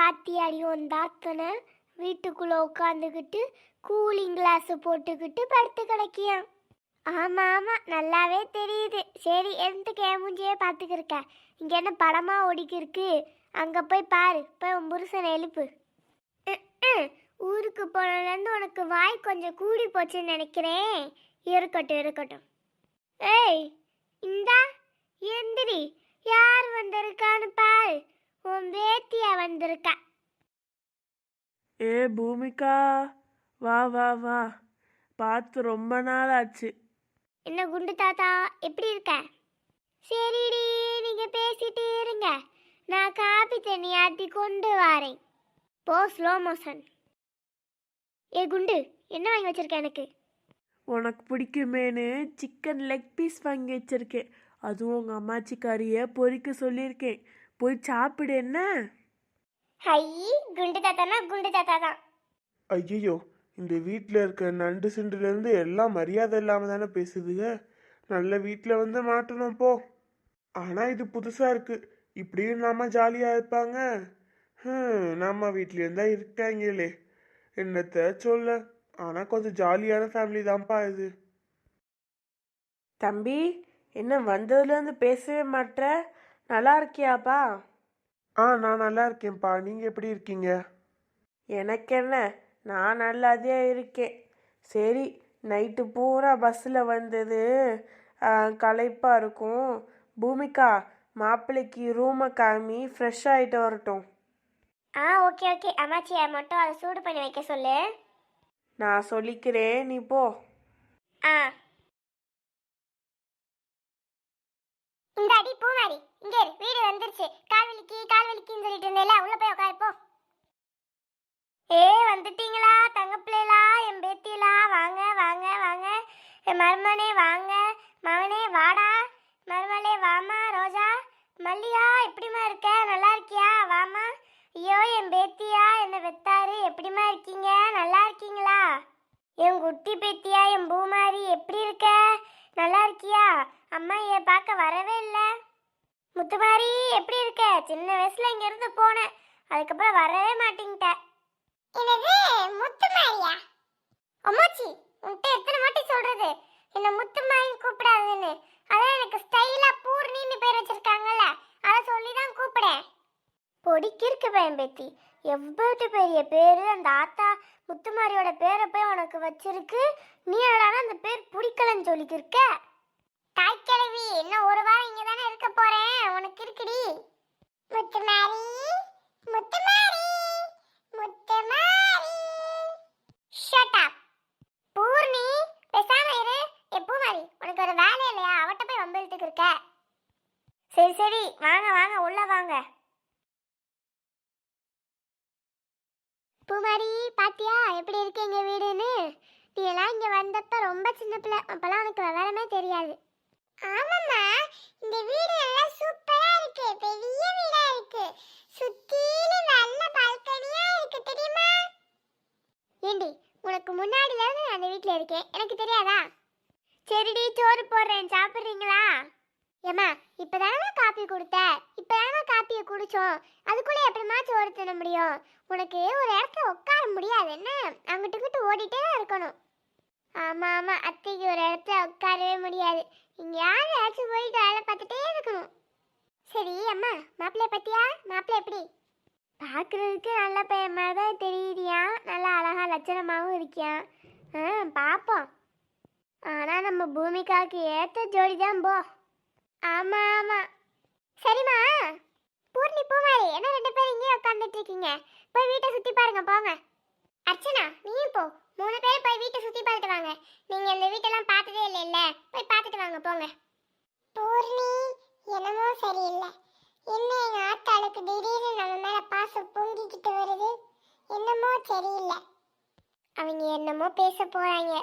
பாத்தியாடி உன் தாத்தனை வீட்டுக்குள்ளே உட்காந்துக்கிட்டு கூலிங் கிளாஸ் போட்டுக்கிட்டு படுத்து கிடக்கியான் ஆமாம் ஆமாம் நல்லாவே தெரியுது. சரி எந்த கேமுஞ்சியே பார்த்துக்கிருக்க. இங்கே என்ன படமாக ஓடிக்கிருக்கு? அங்கே போய் பாரு போய் உன் புருஷனை எழுப்பு. ஊருக்கு போனதுலேருந்து உனக்கு வாய் கொஞ்சம் கூடி போச்சுன்னு நினைக்கிறேன். இருக்கட்டும் இருக்கட்டும். ஏய் இந்தா எந்திரி யார் வந்திருக்கான்னு பாரு. உன் பேத்தியா வந்திருக்கா? ஏ பூமிகா வா வா வா. பார்த்து ரொம்ப நாள் ஆச்சு என்ன குண்டு தாத்தா எப்படி இருக்க? சரிடி நீங்க பேசிட்டே இருங்க. நான் காபி தண்ணி ஆத்தி கொண்டு வரேன். போ ஸ்லோ மோஷன் ஏ குண்டு என்ன வாங்கி வச்சிருக்க எனக்கு? உனக்கு பிடிக்குமேனு சிக்கன் லெக் பீஸ் வாங்கி வச்சிருக்கேன். அதுவும் உங்கள் அம்மாச்சி கறியை பொரிக்க சொல்லியிருக்கேன். போய் சாப்பிடு என்ன? ஹை குண்டு தாத்தானா குண்டு தாத்தா தான். ஐயோ இந்த வீட்டில் இருக்க நண்டு சிண்டுலேருந்து எல்லாம் மரியாதை இல்லாமல் தானே பேசுதுங்க? நல்ல வீட்டில் வந்து மாட்டணும் போ. ஆனால் இது புதுசாக இருக்கு. இப்படியும் நாம ஜாலியாக இருப்பாங்க. நம்ம வீட்லேயும் தான் இருக்காங்களே. என்னத்த சொல்ல? ஆனால் கொஞ்சம் ஜாலியான ஃபேமிலி தான்ப்பா இது. தம்பி என்ன வந்ததுலேருந்து பேசவே மாட்ற? நல்லா இருக்கியாப்பா? ஆ நான் நல்லா இருக்கேன்ப்பா. நீங்கள் எப்படி இருக்கீங்க? எனக்கு என்ன நான் நல்லாதே இருக்கேன். சரி நைட்டு பூரா பஸ்ஸில் வந்தது களைப்பாக இருக்கும். பூமிகா மாப்பிள்ளைக்கு ரூமை காமி ஃப்ரெஷ் ஆகிட்டு வரட்டும். ஆ ஓகே ஓகே. அம்மாச்சியை மட்டும் அதை சூடு பண்ணி வைக்க சொல்லு. நான் சொல்லிக்கிறேன். நீ போ. ஆ. இந்த அடி பூமாரி இங்க இரு வீடு வந்துருச்சு. கால் வலிக்கு கால் வலிக்குன்னு சொல்லிட்டு இருந்தேல உள்ள போய் உட்காரு போ. ஏ வந்துட்டீங்களா தங்க பிள்ளைகளா என் பேத்திலா? வாங்க வாங்க வாங்க. என் மருமனே வாங்க. மகனே வாடா. மருமலே வாமா ரோஜா. மல்லியா எப்படிம்மா இருக்க? நல்லா இருக்கியா? வாமா ஐயோ என் பேத்தியா என்ன வெத்தாரு? எப்படிம்மா இருக்கீங்க? நல்லா இருக்கீங்களா? என் குட்டி பேத்தியா என் பூமாரி எப்படி இருக்க? நல்லா இருக்கியா? அம்மா ஏ பார்க்க வரவே இல்லை. முத்துமாரி எப்படி இருக்க? சின்ன வயசுல இங்க இருந்து போனேன். அதுக்கப்புறம் வரவே மாட்டேங்கிட்ட. என்னது முத்துமாரியா? அம்மாச்சி உன்கிட்ட எத்தனை வாட்டி சொல்றது? என்ன முத்துமாரி கூப்பிடாதுன்னு. அதான் எனக்கு ஸ்டைலா பூர்ணின்னு பேர் வச்சிருக்காங்கல்ல அதை சொல்லி தான் கூப்பிடேன். பொடிக்கிருக்கு பையன் பேத்தி. எவ்வளவு பெரிய பேரு அந்த ஆத்தா முத்துமாரியோட பேரை போய் உனக்கு வச்சிருக்கு. நீ என்னடா அந்த பேர் பிடிக்கலன்னு சொல்லிக்கிருக்க? தாய்க்கிழவி இன்னும் ஒரு வாரம் இங்க தானே இருக்க போறேன் உனக்கு இருக்குடி முத்துமாரி முத்துமாரி முத்துமாரி ஷட் அப் பூர்ணி பேசாம இரு ஏ பூமாரி உனக்கு ஒரு வேலை இல்லையா அவட்ட போய் வம்பிழுத்துக்கு இருக்க சரி சரி வாங்க வாங்க உள்ள வாங்க பூமாரி பாத்தியா? எப்படி இருக்கு எங்க வீடுன்னு? நீ எல்லாம் இங்க வந்தப்ப ரொம்ப சின்ன பிள்ளை. அப்பெல்லாம் உனக்கு விவரமே தெரியாது. ஆமாம்மா. இந்த வீடு நல்லா சூப்பரா இருக்கு. பெரிய வீடா இருக்கு. சுத்திலும் நல்ல பால்கனியா இருக்கு. தெரியுமா? ஏண்டி உனக்கு முன்னாடில இருந்து நான் அந்த வீட்ல இருக்கேன். எனக்கு தெரியாதா? சரிடி சோறு போடுறேன். சாப்பிட்றீங்களா? ஏம்மா இப்பதானே காப்பி கொடுத்த? இப்பதானே காப்பியை குடிச்சோம். அதுக்குள்ளே எப்படிமா சோறு தின முடியும்? உனக்கு ஒரு இடத்துல உட்கார முடியாது என்ன? அங்கிட்டு இங்கிட்டு ஓடிட்டே தான் இருக்கணும். ஆமா ஆமா அத்தைக்கு ஒரு இடத்துல உட்காரவே முடியாது. இங்க யாராச்சும் போயிட்டு வேலை பார்த்துட்டே இருக்கணும்? சரி அம்மா மாப்பிள்ளை பத்தியா மாப்பிள்ளை எப்படி? பார்க்குறதுக்கு நல்ல பையன் மாதிரி தான் தெரியுதியா. நல்லா அழகா லட்சணமாகவும் இருக்கியான் ஆ பார்ப்போம். ஆனால் நம்ம பூமிக்காவுக்கு ஏற்ற ஜோடி தான் போ. ஆமா ஆமா. சரிம்மா. பூர்ணி பூமாரி என்ன ரெண்டு பேரும் இங்கேயே உட்காந்துட்டு இருக்கீங்க போய் வீட்டை சுத்தி பாருங்க போங்க. அர்ச்சனா நீயும் போ. மூணு பேரும் போய் வீட்டை சுத்தி பார்த்துட்டு வாங்க. நீங்க இந்த வீட்டெல்லாம் பார்த்ததே இல்லைல்ல? போய் பார்த்துட்டு வாங்க போங்க. பூர்ணி என்னமோ சரியில்லை. என்ன எங்க ஆத்தாளுக்கு திடீர்னு நம்ம மேல பாசம் பொங்கிக்கிட்டு வருது? என்னமோ சரியில்லை. அவங்க என்னமோ பேச போறாங்க.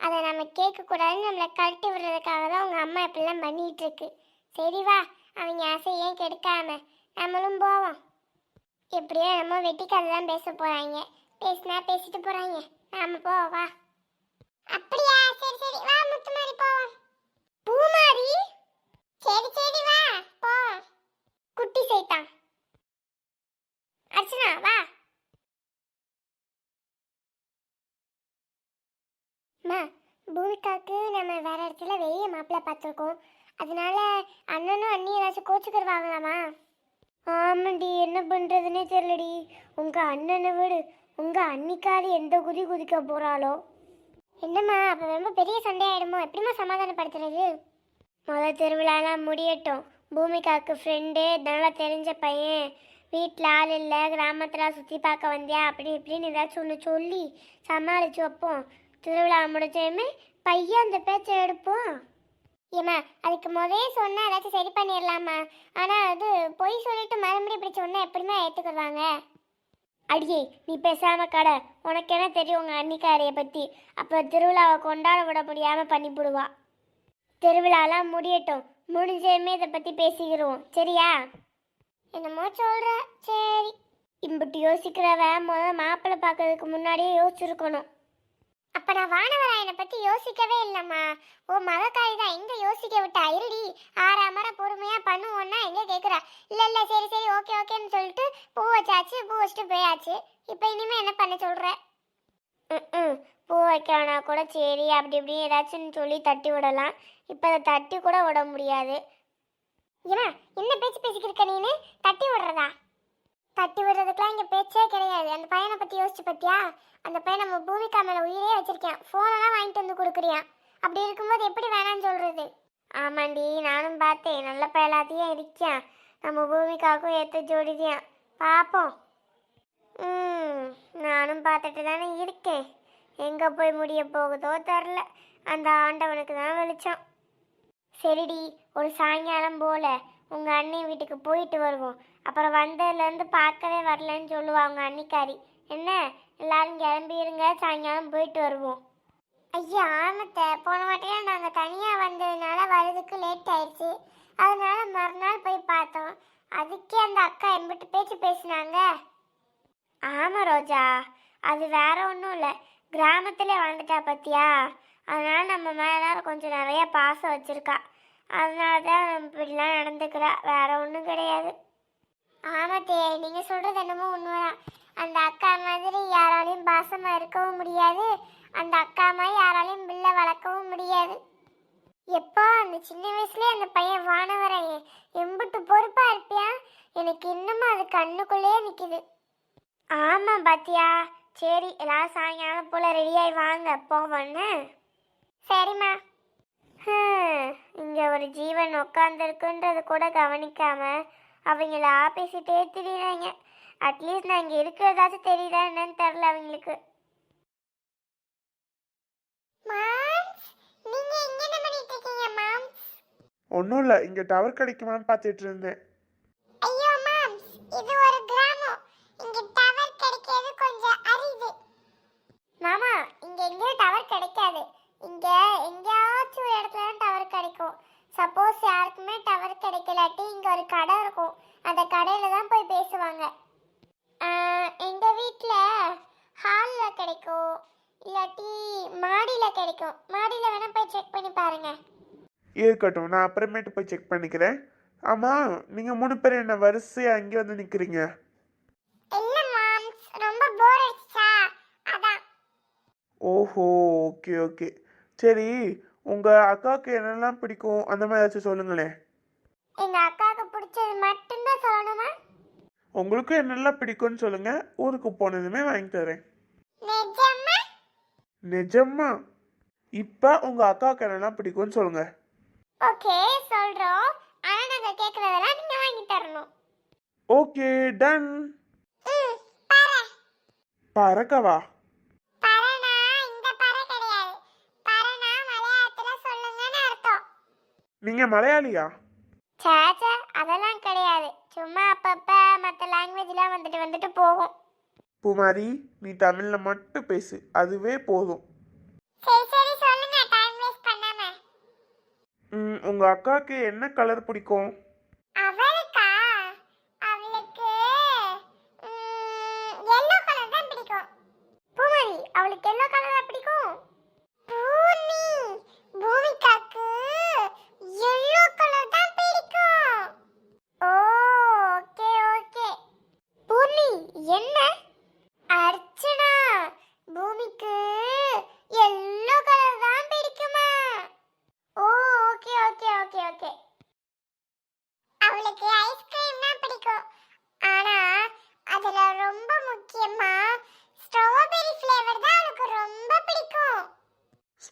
அதை நம்ம கேட்க கூடாதுன்னு நம்மளை கழட்டி விடுறதுக்காக தான் அவங்க அம்மா இப்படிலாம் பண்ணிட்டு இருக்கு சரி வா அவங்க ஆசையே கெடுக்காம? நம்மளும் போவோம். எப்படியோ நம்ம வெட்டி தான் பேச போறாங்க. பேசினா பேசிட்டு போறாங்க. நாம போவா அப்படியா? சரி சரி. வா முத்துமாரி போவோம். பூமாரி? சரி சரி வா. போ குட்டி சைத்தான். அர்ச்சனா வா. பூமிக்காக்கு நம்ம வேற இடத்துல வெளியே மாப்பிள்ளை பார்த்துருக்கோம். அதனால அண்ணனும் அண்ணி ஏதாச்சும் கோச்சுக்கிடுவாங்களாமா ஆமாண்டி என்ன பண்ணுறதுனே தெரியலடி. உங்கள் அண்ணனை விடு. உங்கள் அன்னிக்காரி எந்த குதி குதிக்க போகிறாளோ என்னம்மா அப்போ ரொம்ப பெரிய சண்டை ஆகிடுமோ எப்படிமா சமாதானப்படுத்துறது? முதல் திருவிழாலாம் முடியட்டும். பூமிகாக்கு ஃப்ரெண்டு நல்லா தெரிஞ்ச பையன். வீட்டில் ஆள் இல்லை கிராமத்தில் சுற்றி பார்க்க வந்தியா? அப்படி இப்படின்னு ஏதாச்சும் ஒன்று சொல்லி சமாளித்து வைப்போம். திருவிழா முடிச்சதுமே பையன் அந்த பேச்சை எடுப்போம். ஏம்மா அதுக்கு முதலே சொன்னால் ஏதாச்சும் சரி பண்ணிடலாமா ஆனால் அது பொய் சொல்லிட்டு மறுபடியும் இப்படி சொன்னால் எப்படிமா ஏற்றுக்குருவாங்க அடியே நீ பேசாம கடை. உனக்கு என்ன தெரியும் உங்கள் அன்னிக்காரையை பற்றி அப்போ திருவிழாவை கொண்டாட விட முடியாமல் பண்ணிவிடுவா திருவிழாலாம் முடியட்டும். முடிஞ்சதுமே இதை பற்றி பேசிக்கிறோம் சரியா? என்னமோ சொல்கிற சரி. இம்பிட்டு யோசிக்கிறவ முதல் மாப்பிள்ளை பார்க்கறதுக்கு முன்னாடியே யோசிச்சிருக்கணும். அப்ப நான் வானவராயனை பத்தி யோசிக்கவே இல்லம்மா. ஓ மகக்காரி தான் எங்க யோசிக்க விட்டா? இருடி ஆறாம் மர பொறுமையா பண்ணுவோன்னா எங்க கேக்குறா? இல்ல இல்ல சரி சரி ஓகே ஓகேன்னு சொல்லிட்டு பூ வச்சாச்சு பூ வச்சுட்டு போயாச்சு. இப்ப இனிமே என்ன பண்ண சொல்ற? ம் பூ வைக்க கூட சரி அப்படி இப்படி ஏதாச்சும் சொல்லி தட்டி விடலாம். இப்போ அதை தட்டி கூட விட முடியாது. ஏன்னா என்ன பேச்சு பேசிக்கிட்டு இருக்க நீனு? தட்டி விடுறதா? தட்டி விடுறதுக்குலாம் இங்கே பேச்சே கிடையாது. அந்த பையனை பற்றி யோசிச்சு பார்த்தியா அந்த பையன் நம்ம பூமிக்கா மேலே உயிரே வச்சிருக்கேன். ஃபோனெல்லாம் வாங்கிட்டு வந்து கொடுக்குறியான் அப்படி இருக்கும்போது எப்படி வேணாம்னு சொல்கிறது ஆமாண்டி நானும் பார்த்தேன். நல்ல பயலாத்தையும் இருக்கேன் நம்ம பூமிக்காவுக்கும் ஏற்ற ஜோடிதான். பார்ப்போம் ம் நானும் பார்த்துட்டு தானே இருக்கேன். எங்கே போய் முடிய போகுதோ தெரில. அந்த ஆண்டவனுக்கு தான் வெளிச்சம். சரிடி ஒரு சாயங்காலம் போல. உங்கள் அண்ணி வீட்டுக்கு போயிட்டு வருவோம். அப்புறம் வந்ததுலேருந்து பார்க்கவே வரலன்னு சொல்லுவா உங்க அன்னிக்காரி. என்ன? எல்லாரும் கிளம்பிடுங்க சாயங்காலம் போயிட்டு வருவோம். ஐயா ஆமத்த போன வாட்டிலாம் நாங்கள் தனியாக வந்ததுனால வரதுக்கு லேட் ஆயிடுச்சு. அதனால மறுநாள் போய் பார்த்தோம். அதுக்கே அந்த அக்கா எம்பிட்டு பேச்சு பேசினாங்க. ஆமாம் ரோஜா அது வேற ஒன்றும் இல்லை. கிராமத்தில் வாழ்ந்துட்டா பத்தியா? அதனால நம்ம மேலே கொஞ்சம் நிறைய பாசம் வச்சுருக்கா. அதனால தான் இப்படிலாம் நடந்துக்கிறா. வேற ஒன்றும் கிடையாது. ஆமாத்தே நீங்கள் சொல்கிறது என்னமோ உண்மைதான். அந்த அக்கா மாதிரி யாராலையும் பாசமாக இருக்கவும் முடியாது. அந்த அக்கா மாதிரி யாராலையும் பிள்ளை வளர்க்கவும் முடியாது. எப்போ அந்த சின்ன வயசுலயே அந்த பையன் வானவரைய எம்பிட்டு பொறுப்பா இருப்பியா? எனக்கு இன்னமும் அது கண்ணுக்குள்ளேயே நிக்குது. ஆமா பாத்தியா. சரி எல்லாரும் சாயங்காலம் போல ரெடியாகி வாங்க. போவோன்னு சரிம்மா. இங்க ஒரு ஜீவன் உட்காந்துருக்குன்றது கூட கவனிக்காம அவங்கள பேசிட்டே திரியுறாங்க அட்லீஸ்ட் நான் இங்க இருக்கிறதாச்சும் தெரியுதா என்னன்னு தெரில அவங்களுக்கு. நீங்க இங்க என்ன பண்ணிட்டு இருக்கீங்க மாம் ஒன்றும் இல்லை. இங்கே டவர் கிடைக்குமான்னு பார்த்துட்டு இருந்தேன் ஐயோ மாம் இது ஒரு கிராமம் இங்க டவர் கிடைக்கிறது கொஞ்சம் அரிது மாமா இங்க எங்கேயும் டவர் கிடைக்காது இங்க எங்கேயாச்சும் ஒரு இடத்துல தான் டவர் கிடைக்கும் சப்போஸ் யாருக்குமே டவர் கிடைக்கலாட்டி இங்க ஒரு கடை அந்த கடையில தான் போய் பேசுவாங்க. ஆஹ், எங்க வீட்ல ஹால்ல கிடைக்கும் இல்லாட்டி மாடியில கிடைக்கும். மாடியில வேணா போய் செக் பண்ணி பாருங்க. இருக்கட்டும் நான் அப்புறமேட்டு போய் செக் பண்ணிக்கிறேன். ஆமாம் நீங்கள் மூணு பேர் என்ன வரிசையாக அங்கே வந்து நிற்கிறீங்க ஓஹோ ஓகே ஓகே. சரி உங்கள் அக்காவுக்கு என்னெல்லாம் பிடிக்கும்? அந்த மாதிரி ஏதாச்சும் சொல்லுங்களேன். எங்க அக்காவுக்கு பிடிச்சது மட்டும்தான் சொல்லணுமா உங்களுக்கும் என்னெல்லாம் பிடிக்கும்னு சொல்லுங்கள் ஊருக்கு போனதுமே வாங்கி தரேன். நிஜமா நிஜமா இப்போ உங்கள் அக்காவுக்கு என்னெல்லாம் பிடிக்கும்னு சொல்லுங்கள் ஓகே சொல்றோம். ஆனா நாங்க கேக்குறதெல்லாம் நீங்க வாங்கி தரணும். Okay done. பறக்கவா? நீங்கள் மலையாளியா? சேச்சே அதெல்லாம் கிடையாது. சும்மா அப்பப்ப மற்ற லாங்குவேஜ்லாம் வந்துட்டு வந்துட்டு போகும். பூமாரி நீ தமிழில் மட்டும் பேசு. அதுவே போதும். சரி சரி சொல்லுங்க. டைம் வேஸ்ட் பண்ணாம. ம், உங்கள் அக்காவுக்கு என்ன கலர் பிடிக்கும்? அவளுக்கா? அவளுக்கு எல்லோ கலர் தான் பிடிக்கும். பூமரி அவளுக்கு எல்லோ கலர்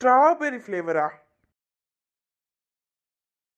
ஸ்ட்ராபெரி ஃப்ளேவரா